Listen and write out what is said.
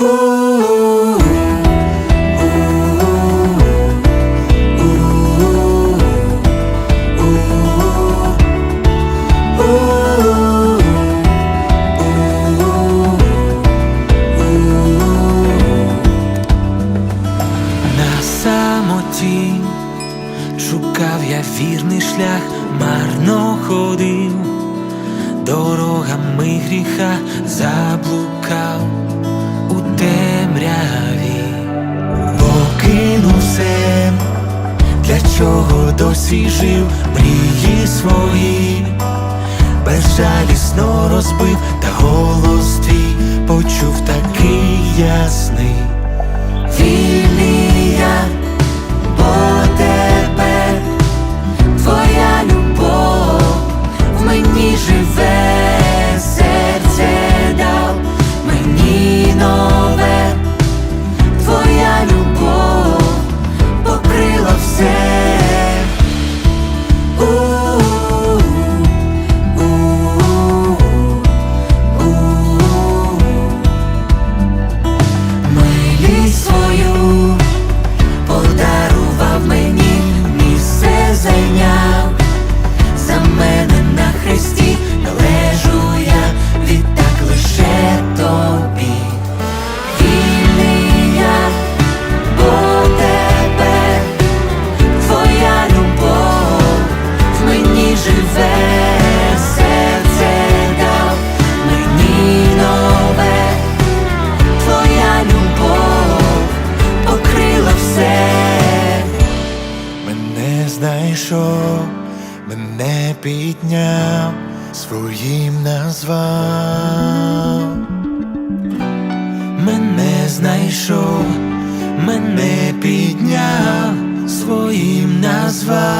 На самоті шукав я вірний шлях, марно ходив, дорогами гріха заблукав темряві, покинув все, для чого досі жив, мрії свої, безжалісно розбив, та голос твій почув такий ясний. Мене підняв, своїм назвав. Мене знайшов, мене підняв, своїм назвав.